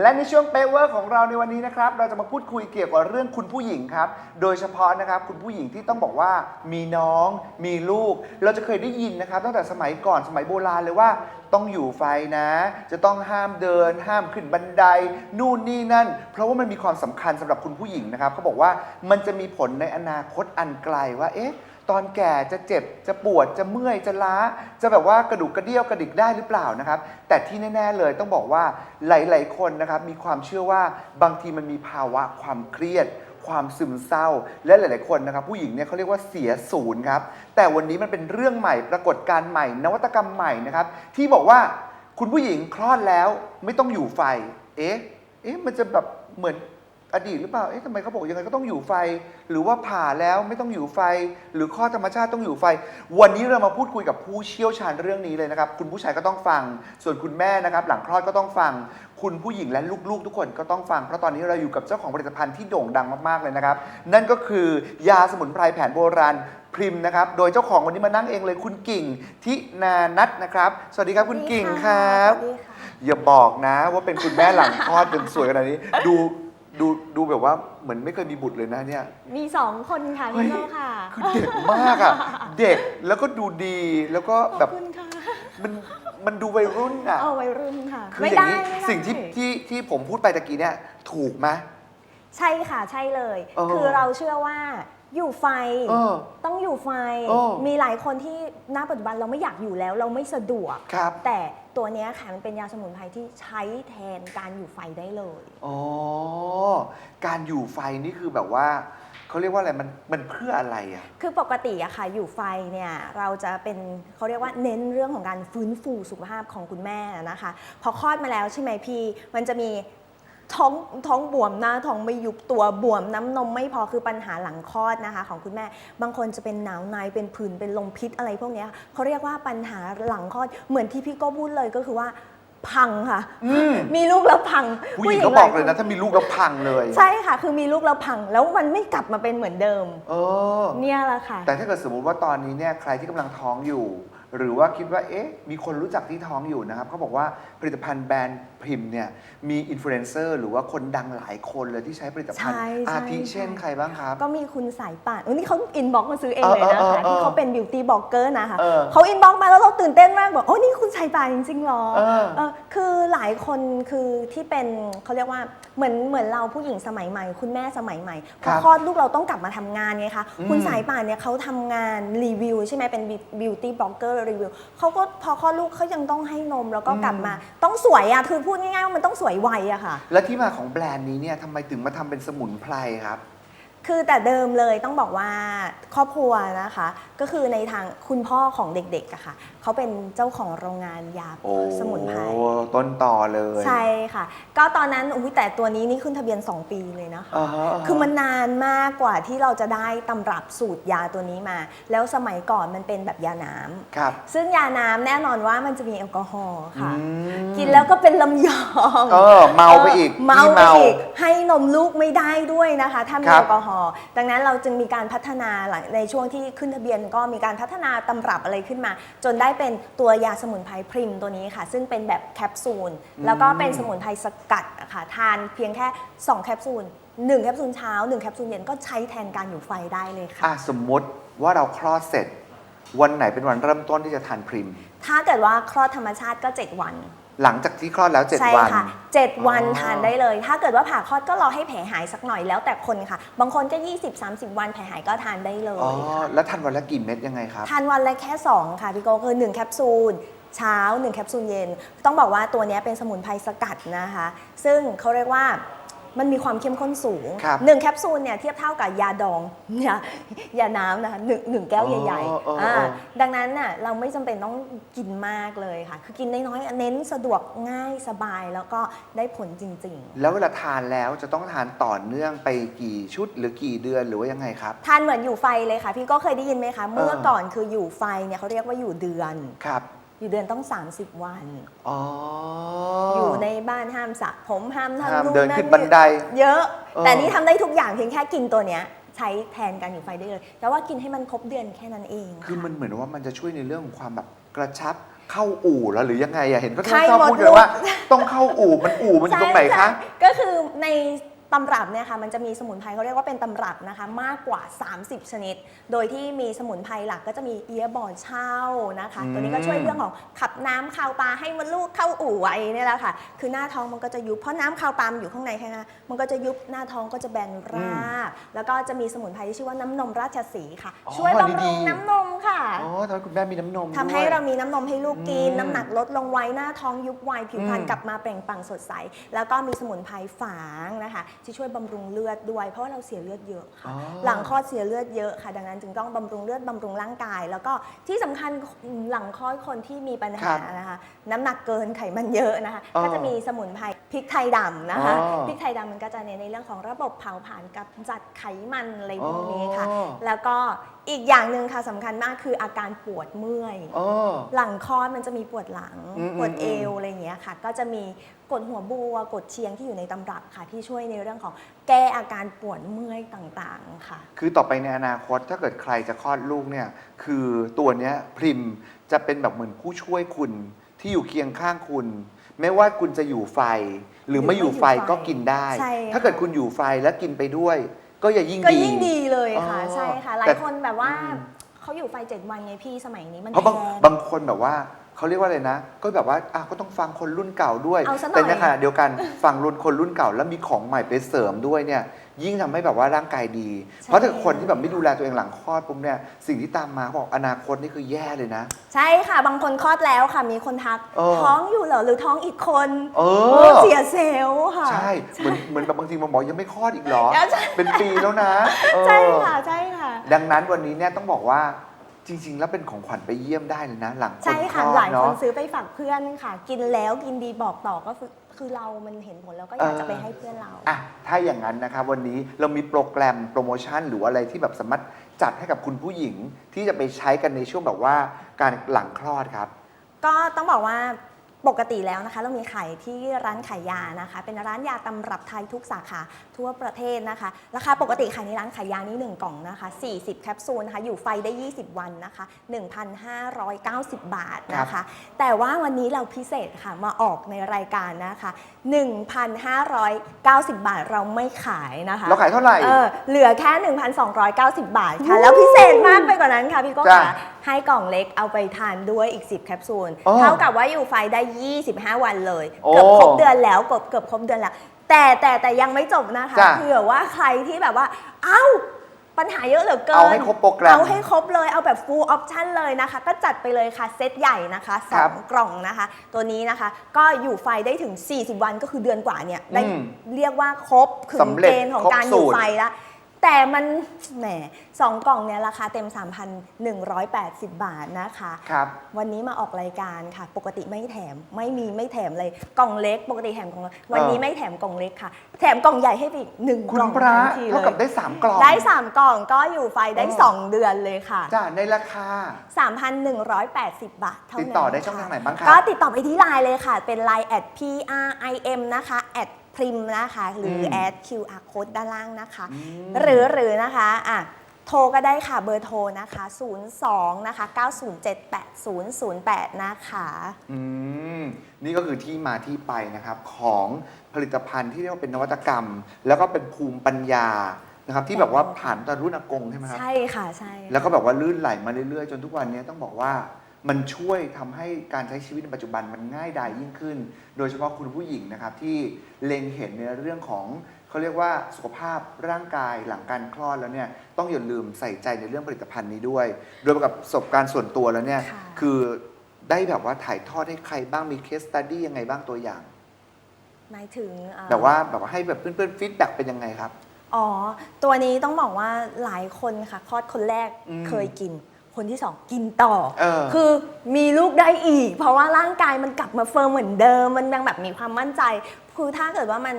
และในช่วงเปเวอร์ของเราในวันนี้นะครับ เราจะมาพูดคุยเกี่ยวกับเรื่องคุณผู้หญิงครับ โดยเฉพาะนะครับคุณผู้หญิงที่ต้องบอกว่ามีน้องมีลูก เราจะเคยได้ยินนะครับ ตั้งแต่สมัยก่อนสมัยโบราณเลยว่าต้องอยู่ไฟนะ จะต้องห้ามเดิน ห้ามขึ้นบันได นู่นนี่นั่น เพราะว่ามันมีความสำคัญสำหรับคุณผู้หญิงนะครับเขาบอกว่ามันจะมีผลในอนาคตอันไกลว่าเอ๊ะ ตอนแก่จะเจ็บจะปวดจะเมื่อยจะล้า จะแบบว่ากระดูกกระเดี่ยวกระดิกได้หรือเปล่านะครับ แต่ที่แน่ๆเลยต้องบอกว่าหลายๆคนนะครับมีความเชื่อว่าบางทีมันมีภาวะความเครียดความซึมเศร้าและหลาย ๆ คนนะครับ ผู้หญิงเนี่ยเขาเรียกว่าเสียศูนย์ครับ แต่วันนี้มันเป็นเรื่องใหม่ปรากฏการณ์ใหม่ นวัตกรรมใหม่นะครับ ที่บอกว่าคุณผู้หญิงคลอดแล้วไม่ต้องอยู่ไฟ เอ๊ะ เอ๊ะมันจะแบบเหมือน อดีตหรือเปล่า เอ๊ะทำไมเขาบอกยังไงก็ต้องอยู่ไฟ หรือว่าผ่าแล้วไม่ต้องอยู่ไฟ หรือข้อธรรมชาติต้องอยู่ไฟ วันนี้เรามาพูดคุยกับผู้เชี่ยวชาญเรื่องนี้เลยนะครับ คุณผู้ชายก็ต้องฟัง ส่วนคุณแม่นะครับ หลังคลอดก็ต้องฟัง คุณผู้หญิงและลูกๆ ทุกคนก็ต้องฟัง เพราะตอนนี้เราอยู่กับเจ้าของผลิตภัณฑ์ที่โด่งดังมากๆเลยนะครับ นั่นก็คือยาสมุนไพรแผนโบราณพริมนะครับ โดยเจ้าของวันนี้มานั่งเองเลยคุณกิ่งทินานัทนะครับ สวัสดีครับคุณกิ่งครับ สวัสดีค่ะ อย่าบอกนะว่าเป็นคุณแม่หลังคลอดจนสวยขนาดนี้ ดู ดูดูแบบว่าเหมือนไม่เคยมีบุตรเลยนะเนี่ย มีสองคนค่ะเฮ้ยพี่โก้ค่ะ คือเด็กมากอะ เด็กแล้วก็ดูดีแล้วก็ขแบอบบคุณค่ะมันมันดูวัยรุ่นอะ เอาวัยรุ่นค่ะคือไม่อย่างได้นี้ไม่ได้สิ่งที่ที่ที่ผมพูดไปตะกี้เนี่ย ถูกไหม ใช่ค่ะใช่เลย เออ คือเราเชื่อว่า อยู่ไฟ เออ ต้องอยู่ไฟ เออ มีหลายคนที่ณปัจจุบันเราไม่อยากอยู่แล้ว เราไม่สะดวก ครับ แต่ตัวเนี้ยค่ะมันเป็นยาสมุนไพรที่ใช้แทนการอยู่ไฟได้เลย อ๋อ การอยู่ไฟนี่คือแบบว่า เขาเรียกว่าอะไรมันมันเพื่ออะไรอะ คือปกติอะค่ะอยู่ไฟเนี่ยเราจะเป็นเขาเรียกว่าเน้นเรื่องของการฟื้นฟูสุขภาพของคุณแม่นะคะ พอคลอดมาแล้วใช่ไหมพี่ มันจะมี ท้องท้องบวมหน้าท้องไม่ยุบตัวบวมน้ำนมไม่พอคือปัญหาหลังคลอดนะคะ ของคุณแม่ บางคนจะเป็นหนาวในเป็นผื่นเป็นลมพิษอะไรพวกเนี้ยเขาเรียกว่าปัญหาหลังคลอดเหมือนที่พี่โก็พูดเลยก็คือว่าพังค่ะอืมมีลูกแล้วพัง ผู้หญิงก็หบอกคเลยนะ ถ้ามีลูกแล้วพังเลย ใช่ค่ะ คือมีลูกแล้วพัง แล้วมันไม่กลับมาเป็นเหมือนเดิม เออ เนี่ยแหละค่ะ แต่ถ้าเกิดสมมุติว่าตอนนี้เนี่ยใครที่กำลังท้องอยู่ หรือว่าคิดว่า เอ๊ะ มีคนรู้จักที่ท้องอยู่นะครับเขาบอกว่าผลิตภัณฑ์แบรนด์ พริมเนี่ยมีอินฟลูเอนเซอร์หรือว่าคนดังหลายคนเลยที่ใช้ผลิตภัณฑ์ ใช่ใช่อาทิใช่เช่นใครบ้างครับ ก็มีคุณสายป่านอุ๊ยนี่เขาอินบ็อกมาซื้อเองเลยนะเออเออคะเออที่เขาเป็นบิวตี้บล็อกเกอร์นะคะเออ เขาอินบ็อกมาแล้วเราตื่นเต้นมากบอกโอ้นี่คุณสายป่านจริงๆหรอ เออ เออคือหลายคนคือที่เป็นเขาเรียกว่าเหมือนเหมือนเราผู้หญิงสมัยใหม่ คุณแม่สมัยใหม่พครัอบคลอดลูกเราต้องกลับมาทำงานไงคะอืมคุณสายป่านเนี่ยเขาทำงานรีวิวใช่ไหมเป็นบิวตี้บล็อกเกอร์รีวิวเขาก็พอคลอดลูกเขายังต้องให้นมแล้วก็กลับมา ต้องสวยอะคือพูดง่ายๆว่ามันต้องสวยไวอะค่ะ และที่มาของแบรนด์นี้เนี่ยทำไมถึงมาทำเป็นสมุนไพรครับ คือแต่เดิมเลยต้องบอกว่าครอบครัวนะคะ ก็คือในทางคุณพ่อของเด็กๆอะค่ะเขาเป็นเจ้าของโรงงานยาโอ้สมุนไพรต้นต่อเลยใช่ค่ะ ก็ตอนนั้นอุ้ยแต่ตัวนี้นี่ขึ้นทะเบียน 2 ปีเลยนะคะ อ่าฮะาฮะ คือมันนานมากกว่าที่เราจะได้ตำรับสูตรยาตัวนี้มา แล้วสมัยก่อนมันเป็นแบบยาน้ำครับซึ่งยาน้ำแน่นอนว่ามันจะมีแอลกอฮอล์ค่ะ อืมกินแล้วก็เป็นลำยอง เออ เมาไปอีกเมาพี่ ไปเมาอีกให้นมลูกไม่ได้ด้วยนะคะ ถ้ามีครับ แอลกอฮอล์ดังนั้นเราจึงมีการพัฒนาหลังในช่วงที่ขึ้นทะเบียนก็มีการพัฒนาตำรับอะไรขึ้นมา จนได้เป็นตัวยาสมุนไพรพริมตัวนี้ค่ะ ซึ่งเป็นแบบแคปซูลแล้วก็เป็นสมุนไพรสกัดอะค่ะทานเพียงแค่ 2 แคปซูล1แคปซูลเช้า 1 แคปซูลเย็นก็ใช้แทนการอยู่ไฟได้เลยค่ะ อะสมมติว่าเราคลอดเสร็จ วันไหนเป็นวันเริ่มต้นที่จะทานพริม ถ้าเกิดว่าคลอดธรรมชาติก็ 7 วัน หลังจากที่คลอดแล้ว ใช่7 วัน ค่ะ 7 วันอ๋อทานได้เลย ถ้าเกิดว่าผ่าคลอดก็รอให้แผลหายสักหน่อยแล้วแต่คนค่ะ บางคนก็ 20-30 วันแผลหายก็ทานได้เลยอ๋อค่ะแล้วทานวันละกี่เม็ดยังไงครับ ทานวันละแค่ 2 ค่ะพี่โกคือ 1 แคปซูล เช้า 1 แคปซูลเย็น ต้องบอกว่าตัวเนี้ยเป็นสมุนไพรสกัดนะคะ ซึ่งเขาเรียกว่า มันมีความเข้มข้นสูงครับหนึ่งแคปซูลเนี่ยเทียบเท่ากับยาดองยายาน้ำนะคะหนึ่งหนึ่งแก้วใหญ่อ๋ออ๋อๆอ๋ออ่าดังนั้นน่ะเราไม่จำเป็นต้องกินมากเลยค่ะ คือกินน้อยๆเน้นสะดวกง่ายสบายแล้วก็ได้ผลจริง ๆ แล้วเวลาทานแล้วจะต้องทานต่อเนื่องไปกี่ชุดหรือกี่เดือนหรือว่ายังไงครับ ทานเหมือนอยู่ไฟเลยค่ะ พี่ก็เคยได้ยินไหมคะ เมื่อเออก่อนคืออยู่ไฟเนี่ยเขาเรียกว่าอยู่เดือน ครับ อยู่เดือนต้อง 30 วัน อ๋อออยู่ในบ้านห้ามสระผมห้ามห้ามทำนู่นเดินนั่ขึ้นบันได เยอะ เออ แต่นี่ทำได้ทุกอย่างเพียงแค่กินตัวเนี้ย ใช้แทนการอยู่ไฟได้เลย แต่ว่ากินให้มันครบเดือนแค่นั้นเองคือค่ะมันเหมือนว่ามันจะช่วยในเรื่องของความแบบกระชับเข้าอู่แล้วหรือยังไงอะเห็นก็ใช่ชอบหมดพูดกันว่าลุกต้องเข้าอู่มันอู่มันอยู่ตรงไหนใช่คะก็คือใน ตำรับเนี่ยค่ะมันจะมีสมุนไพรเขาเรียกว่าเป็นตำรับนะคะมากกว่า 30 ชนิด โดยที่มีสมุนไพรหลักก็จะมีเอียบอนเช่านะคะอืมตัวนี้ก็ช่วยเรื่องของขับน้ำคาวปลาให้มันลูกเข้าอู่ไว้เนี่ยแหละค่ะ คือหน้าท้องมันก็จะยุบเพราะน้ำคาวปลามันอยู่ข้างในใช่ไหมคะมันก็จะยุบหน้าท้องก็จะแบนราบแล้วก็จะมีสมุนไพรที่ชื่อว่าน้ำนมราชสีห์ค่ะ อ๋อช่วยบำดีรุงๆน้ำนมค่ะ อ๋อทำให้คุณแม่มีน้ำนมทำให้ด้วย เรามีน้ำนมให้ลูกกิน อืมน้ำหนักลดลงไวหน้าท้องยุบไวผิวพรรณอืมกลับมาเปล่งปลั่งสดใส แล้วก็มีสมุนไพรฝางนะคะที่ช่วยบำรุงเลือดด้วย เพราะว่าเราเสียเลือดเยอะค่ะ อ๋อ หลังคลอดเสียเลือดเยอะค่ะ ดังนั้นจึงต้องบำรุงเลือดบำรุงร่างกาย แล้วก็ที่สำคัญหลังคลอดคนที่มีปัญครัหาบนะคะน้ำหนักเกินไขมันเยอะนะคะ อ๋อก็จะมีสมุนไพรพริกไทยดำนะคะอ๋อพริกไทยดำมันก็จะเน้นในเรื่องของระบบเผาผลาญกับจัดไขมันอะไรพวกนี้ค่ะ อ๋อ แล้วก็อีกอย่างหนึ่งค่ะสำคัญมากคืออาการปวดเมื่อย อ๋อ หลังคลอดมันจะมีปวดหลัง อืมปวดเอวอืมอะไรอย่างเงี้ยค่ะ ก็จะมีกดหัวบัวกดเชียงที่อยู่ในตำรับค่ะ ที่ช่วยในเรื่องของแก้อาการปวดเมื่อยต่างๆค่ะ คือต่อไปในอนาคตถ้าเกิดใครจะคลอดลูกเนี่ย คือตัวเนี้ยพริมจะเป็นแบบเหมือนผู้ช่วยคุณที่อยู่เคียงข้างคุณ ไม่ว่าคุณจะอยู่ไฟ หรือไม่อยู่ไฟหรือไม่อยู่ไฟก็กินได้ ใช่ค่ะ ถ้าเกิดคุณอยู่ไฟแล้วกินไปด้วย ก็อย่ายิ่งก็ดี ยิ่งดีเลยค่ะ อ๋อใช่ค่ะหแต่ลายคนแบบว่าอืม เขาอยู่ไฟเจ็ดวันไงพี่สมัยนี้มันเพราะบางแพง บางคนแบบว่าเขาเรียกว่าอะไรนะ ก็แบบว่าอะก็ต้องฟังคนรุ่นเก่าด้วย เอาซะหน่อย แต่ในขณะเดียวกัน ฟังรุ่นคนรุ่นเก่าแล้วมีของใหม่ไปเสริมด้วยเนี่ย ยิ่งทำให้แบบว่าร่างกายดีเพราะถ้าคนที่แบบไม่ดูแลตัวเองหลังคลอดปุ๊บเนี่ยสิ่งที่ตามมาเขาบอกอนาคตนี่คือแย่เลยนะ ใช่ค่ะ บางคนคลอดแล้วค่ะ มีคนทัก เออ ท้องอยู่เหรอ หรือท้องอีกคนเอโอ้อเสียเซลล์ค่ะ ใช่ เหมือนเหมือนแบบบางทีมาบอกยังไม่คลอดอีกเหรอแล้วใช่ เป็นปีแล้วนะเออใช่ค่ะ ใช่ค่ะ ดังนั้นวันนี้เนี่ยต้องบอกว่า จริง ๆ แล้วเป็นของขวัญไปเยี่ยมได้เลยนะ หลังคนใช่คลค่ะอหดลายคนเนาะซื้อไปฝากเพื่อนค่ะ กินแล้วกินดีบอกต่อก็คือคือเรามันเห็นผลแล้วก็อยากจะไปให้เพื่อนเรา อะ ถ้าอย่างนั้นนะครับวันนี้เรามีโปรแกรมโปรโมชั่น หรือว่าอะไรที่แบบสามารถจัดให้กับคุณผู้หญิงที่จะไปใช้กันในช่วงแบบว่าการหลังคลอดครับ ก็ต้องบอกว่า ปกติแล้วนะคะเรามีขายที่ร้านขายยานะคะ เป็นร้านยาตำรับไทยทุกสาขาทั่วประเทศนะคะราคาปกติขายในร้านขายยานี่1กล่องนะคะ 40 แคปซูลนะคะอยู่ไฟได้ 20 วันนะคะ 1,590 บาทนะคะ แต่ว่าวันนี้เราพิเศษค่ะมาออกในรายการนะคะ 1,590 บาทเราไม่ขายนะคะเราขายเท่าไหร่เออเหลือแค่ 1,290 บาทค่ะ แล้วพิเศษมากไปกว่านั้นค่ะพี่โก้จ้ะค่ะ ให้กล่องเล็กเอาไปทานด้วยอีก 10 แคปซูล อ๋อเท่ากับว่าอยู่ไฟได้ 25 วันเลย โอ้เกือบครบเดือนแล้วเกือบเกือบครบเดือนแล้ว แต่แต่แต่ยังไม่จบนะคะจ้ะเผื่อว่าใครที่แบบว่า เอ้า ปัญหาเยอะเหลือเกิน เอาให้ครบโปรแกรมเอาให้ครบเลยเอาแบบ full option เลยนะคะ ก็จัดไปเลยค่ะ เซตใหญ่นะคะสครัอบงกล่องนะคะ ตัวนี้นะคะก็อยู่ไฟได้ถึง 40 วันก็คือเดือนกว่าเนี่ยได้อืมเรียกว่าครบถึงสำเร็จเกณฑ์ของครบการอสูยู่ตร ไฟแล้ว แต่มันแหมสองกล่องเนี่ยราคาเต็ม 3,180 บาทนะคะ ครับ วันนี้มาออกรายการค่ะ ปกติไม่แถมไม่มีไม่แถมเลยกล่องเล็ก ปกติแถมกล่องเล็กวันนี้ไม่แถมกล่องเล็กค่ะ แถมกล่องใหญ่ให้ไปอีกหนึ่งคุกณล่องพระทันทีเท่าเลกับยได้สามกล่อง ได้ 3 กล่องก็อยู่ไฟได้ อ๋อ 2 เดือนเลยค่ะ จ้าในราคา 3,180 บาท เท่านั้นติดต่อได้ช่องทางไหนบ้างครับก็ติดต่อไปที่ไลน์เลยค่ะ เป็น Line แอด P R I M นะคะแอด พริมนะคะ หรือมแอด QR code ด้านล่างนะคะ อืม หรือหรือนะคะอะโทรก็ได้ค่ะเบอร์โทรนะคะ 02 นะคะ 9078008 นะคะ อืมนี่ก็คือที่มาที่ไปนะครับ ของผลิตภัณฑ์ที่เรียกว่าเป็นนวัตกรรม แล้วก็เป็นภูมิปัญญานะครับที่แบบว่าผ่านตอนรุ่นอากงใช่ไหมครับ ใช่ค่ะ ใช่ แล้วก็แบบว่าลื่นไหลมาเรื่อยๆ จนทุกวันนี้ต้องบอกว่า มันช่วยทำให้การใช้ชีวิตในปัจจุบันมันง่ายดายยิ่งขึ้น โดยเฉพาะคุณผู้หญิงนะครับที่เล็งเห็นในเรื่องของเขาเรียกว่าสุขภาพร่างกายหลังการคลอดแล้วเนี่ยต้องอย่าลืมใส่ใจในเรื่องผลิตภัณฑ์นี้ด้วย โดยกับประสบการณ์ส่วนตัวแล้วเนี่ยค่ะคือได้แบบว่าถ่ายทอดให้ใครบ้างมีเคสตัดดี้ยังไงบ้างตัวอย่างหมายถึงเอ่อแบบว่าแบบว่าให้แบบเพื่อนๆฟีดแบ็กเป็นยังไงครับ อ๋อ ตัวนี้ต้องบอกว่าหลายคนค่ะคลอดคนแรกอืมเคยกิน คนที่สองกินต่อ เออ คือมีลูกได้อีก เพราะว่าร่างกายมันกลับมาเฟิร์มเหมือนเดิม มันยังแบบมีความมั่นใจ คือถ้าเกิดว่ามัน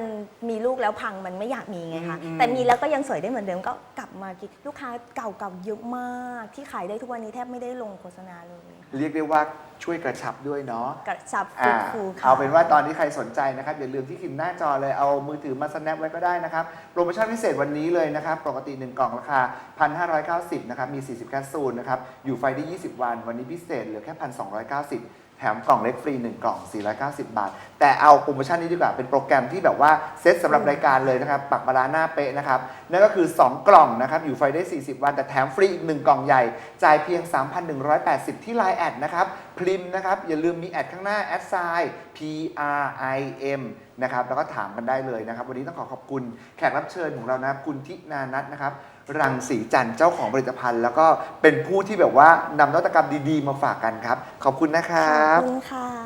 มีลูกแล้วพังมันไม่อยากมีไงคะอืม แต่มีแล้วก็ยังสวยได้เหมือนเดิมก็กลับมากินลูกค้าเก่าๆเยอะมากที่ขายได้ทุกวันนี้แทบไม่ได้ลงโฆษณาเลยค่ะเรียกได้ว่าช่วยกระชับด้วยเนาะกระชับอ่าฟูๆค่ะ เอาเป็นว่าตอนนี้ใครสนใจนะครับ อย่าลืมที่ขึ้นหน้าจอเลยเอามือถือมาสแนปไว้ก็ได้นะครับ โปรโมชั่นพิเศษวันนี้เลยนะครับ ปกติ 1 กล่องราคา 1,590 นะครับ มี 40 แคปซูลนะครับ อยู่ไฟได้ 20 วัน วันนี้พิเศษเหลือแค่ 1,290แถแถมกล่องเล็กฟรี 1 กล่อง 490 บาท แต่เอาโปรโมชั่นนี้ดีกว่า เป็นโปรแกรมที่แบบว่าเซตสำหรับรายการเลยนะครับ ปักบาราหน้าเป๊ะนะครับ นั่นก็คือ 2 กล่องนะครับ อยู่ไฟได้ 40 วัน แต่แถมฟรีอีก 1 กล่องใหญ่ จ่ายเพียง 3,180 ที่ Line แอดนะครับ พริมนะครับ อย่าลืมมีแอดข้างหน้าแอดไซน์ P R I M นะครับ แล้วก็ถามกันได้เลยนะครับ วันนี้ต้องขอขอบคุณแขกรับเชิญของเรานะครับคุณทินานัทนะครับ รังสีจันทร์เจ้าของผลิตภัณฑ์ แล้วก็เป็นผู้ที่แบบว่านำนวัตกรรมดีๆ มาฝากกันครับ ขอบคุณนะครัขอบ บคุณค่ะ